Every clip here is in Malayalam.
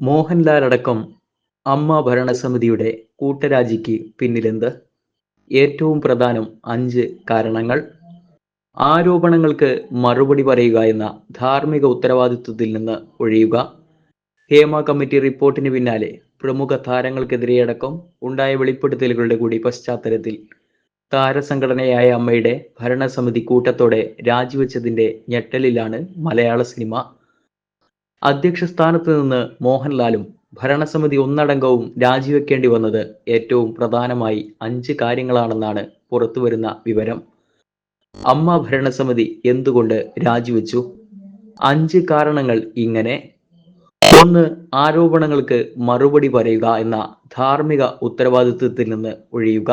മോഹൻലാൽ അടക്കം അമ്മ ഭരണസമിതിയുടെ കൂട്ടരാജിക്ക് പിന്നിലെന്ത്? ഏറ്റവും പ്രധാനം അഞ്ച് കാരണങ്ങൾ. ആരോപണങ്ങൾക്ക് മറുപടി പറയുക എന്ന ധാർമ്മിക ഉത്തരവാദിത്വത്തിൽ നിന്ന് ഒഴിയുക. ഹേമ കമ്മിറ്റി റിപ്പോർട്ടിന് പിന്നാലെ പ്രമുഖ താരങ്ങൾക്കെതിരെയടക്കം ഉണ്ടായ വെളിപ്പെടുത്തലുകളുടെ കൂടി പശ്ചാത്തലത്തിൽ താരസംഘടനയായ അമ്മയുടെ ഭരണസമിതി കൂട്ടത്തോടെ രാജിവെച്ചതിന്റെ ഞെട്ടലിലാണ് മലയാള സിനിമ. അധ്യക്ഷ സ്ഥാനത്ത് നിന്ന് മോഹൻലാലും ഭരണസമിതി ഒന്നടങ്കവും രാജിവെക്കേണ്ടി വന്നത് ഏറ്റവും പ്രധാനമായി അഞ്ച് കാര്യങ്ങളാണെന്നാണ് പുറത്തുവരുന്ന വിവരം. അമ്മ ഭരണസമിതി എന്തുകൊണ്ട് രാജിവെച്ചു? അഞ്ച് കാരണങ്ങൾ ഇങ്ങനെ. ഒന്ന് ആരോപണങ്ങൾക്ക് മറുപടി പറയുക എന്ന ധാർമ്മിക ഉത്തരവാദിത്വത്തിൽ നിന്ന് ഒഴിയുക.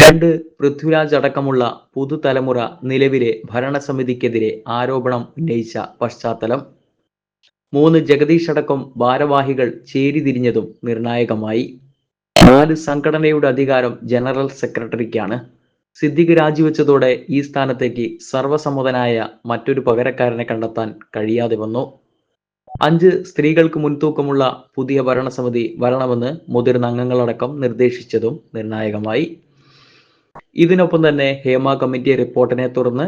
രണ്ട് പൃഥ്വിരാജ് അടക്കമുള്ള പുതുതലമുറ നിലവിലെ ഭരണസമിതിക്കെതിരെ ആരോപണം ഉന്നയിച്ച പശ്ചാത്തലം. മൂന്ന് ജഗദീഷ് അടക്കം ഭാരവാഹികൾ ചേരിതിരിഞ്ഞതും നിർണായകമായി. നാല് സംഘടനയുടെ അധികാരം ജനറൽ സെക്രട്ടറിക്കാണ്. സിദ്ദിഖ് രാജിവെച്ചതോടെ ഈ സ്ഥാനത്തേക്ക് സർവസമ്മതനായ മറ്റൊരു പകരക്കാരനെ കണ്ടെത്താൻ കഴിയാതെ വന്നു. അഞ്ച് സ്ത്രീകൾക്ക് മുൻതൂക്കമുള്ള പുതിയ ഭരണസമിതി വരണമെന്ന് മുതിർന്ന അംഗങ്ങളടക്കം നിർദ്ദേശിച്ചതും നിർണായകമായി. ഇതിനൊപ്പം തന്നെ ഹേമ കമ്മിറ്റി റിപ്പോർട്ടിനെ തുടർന്ന്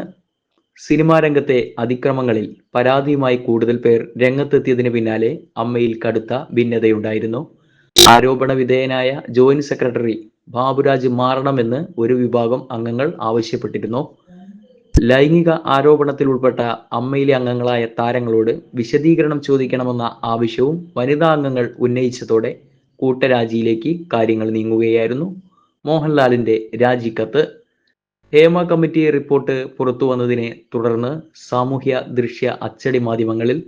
സിനിമാ രംഗത്തെ അതിക്രമങ്ങളിൽ പരാതിയുമായി കൂടുതൽ പേർ രംഗത്തെത്തിയതിന് പിന്നാലെ അമ്മയിൽ കടുത്ത ഭിന്നതയുണ്ടായിരുന്നു. ആരോപണ വിധേയനായ ജോയിന്റ് സെക്രട്ടറി ബാബുരാജ് മാറണമെന്ന് ഒരു വിഭാഗം അംഗങ്ങൾ ആവശ്യപ്പെട്ടിരുന്നു. ലൈംഗിക ആരോപണത്തിൽ ഉൾപ്പെട്ട അമ്മയിലെ അംഗങ്ങളായ താരങ്ങളോട് വിശദീകരണം ചോദിക്കണമെന്ന ആവശ്യവും വനിതാ അംഗങ്ങൾ ഉന്നയിച്ചതോടെ കൂട്ടരാജിയിലേക്ക് കാര്യങ്ങൾ നീങ്ങുകയായിരുന്നു. മോഹൻലാലിന്റെ രാജിക്കത്ത് ഹേമ കമ്മിറ്റി റിപ്പോർട്ട് പുറത്തു വന്നതിനെ തുടർന്ന് സാമൂഹ്യ ദൃശ്യ അച്ചടി മാധ്യമങ്ങളിൽ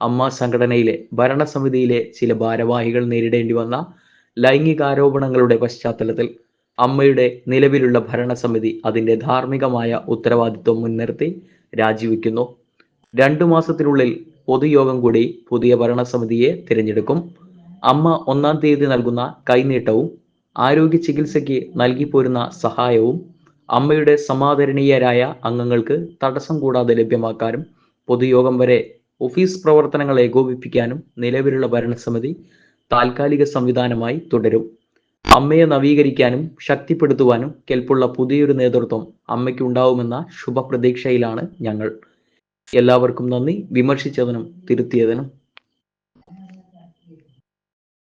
അമ്മ സംഘടനയിലെ ഭരണസമിതിയിലെ ചില ഭാരവാഹികൾ നേരിടേണ്ടി വന്ന ലൈംഗികാരോപണങ്ങളുടെ പശ്ചാത്തലത്തിൽ അമ്മയുടെ നിലവിലുള്ള ഭരണസമിതി അതിന്റെ ധാർമ്മികമായ ഉത്തരവാദിത്വം മുൻനിർത്തി രാജിവെക്കുന്നു. രണ്ടു മാസത്തിനുള്ളിൽ പൊതുയോഗം കൂടി പുതിയ ഭരണസമിതിയെ തിരഞ്ഞെടുക്കും. അമ്മ ഒന്നാം തീയതി നൽകുന്ന കൈനീട്ടവും ആരോഗ്യ ചികിത്സയ്ക്ക് നൽകിപ്പോരുന്ന സഹായവും അമ്മയുടെ സമാദരണീയരായ അംഗങ്ങൾക്ക് തടസ്സം കൂടാതെ ലഭ്യമാക്കാനും പൊതുയോഗം വരെ ഓഫീസ് പ്രവർത്തനങ്ങൾ ഏകോപിപ്പിക്കാനും നിലവിലുള്ള ഭരണസമിതി താൽക്കാലിക സംവിധാനമായി തുടരും. അമ്മയെ നവീകരിക്കാനും ശക്തിപ്പെടുത്തുവാനും കെൽപ്പുള്ള പുതിയൊരു നേതൃത്വം അമ്മയ്ക്ക് ഉണ്ടാവുമെന്ന ശുഭപ്രതീക്ഷയിലാണ് ഞങ്ങൾ. എല്ലാവർക്കും നന്ദി. വിമർശിച്ചതിനും തിരുത്തിയതിനും